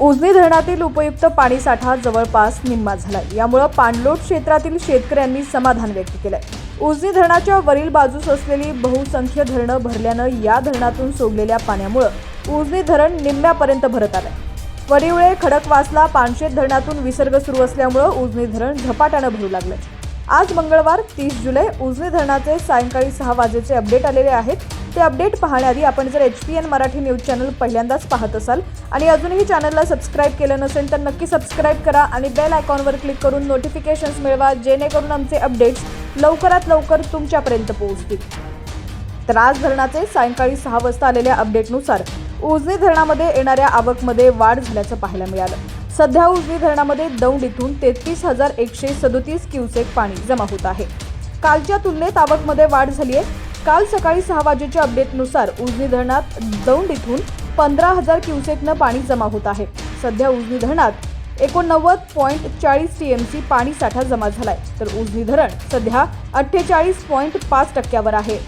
उजनी धरणातील उपयुक्त पाणीसाठा जवळपास निम्मा झालाय. यामुळं पाणलोट क्षेत्रातील शेतकऱ्यांनी समाधान व्यक्त केलंय. उजनी धरणाच्या वरील बाजूस असलेली बहुसंख्य धरणं भरल्यानं या धरणातून सोडलेल्या पाण्यामुळं उजनी धरण निम्म्यापर्यंत भरत आलंय. वरिवळे खडकवासला पानशेत धरणातून विसर्ग सुरू असल्यामुळं उजनी धरण झपाट्यानं भरू लागलं आज मंगळवार तीस जुलै उजनी धरणाचे सायंकाळी सहा वाजेचे अपडेट आलेले आहेत. ते अपडेट पाहण्याआधी आपण जर H P N Marathi news channel पहिल्यांदाच पाहत असाल आणि अजूनही चॅनलला सबस्क्राईब केलं नसेल तर नक्की सबस्क्राईब करा आणि बेल आयकॉनवर क्लिक करून नोटिफिकेशन्स मिळवा जेणेकरून आमचे अपडेट्स लवकरात लवकर तुमच्यापर्यंत पोहोचतील. तर आज धरणाचे सायंकाळी सहा वाजता आलेल्या अपडेटनुसार उजनी धरणामध्ये येणाऱ्या आवकमध्ये वाढ झाल्याचं पाहायला मिळालं. सध्या उजनी धरणामध्ये दौंड इथून तेहतीस हजार एकशे सदोतीस क्युसेक पाणी जमा होत आहे. कालच्या तुलनेत आवकमध्ये वाढ झाली आहे काल सकाळी सहा वाजेच्या अपडेटनुसार उजनी धरणात दौंड इथून पंधरा हजार क्युसेकनं पाणी जमा होत आहे. सध्या उजनी धरणात एकोणनव्वद पॉईंट चाळीस टी एम सी पाणी साठा जमा झालाय. तर उजनी धरण सध्या अठ्ठेचाळीस पॉईंट पाच टक्क्यावर आहे.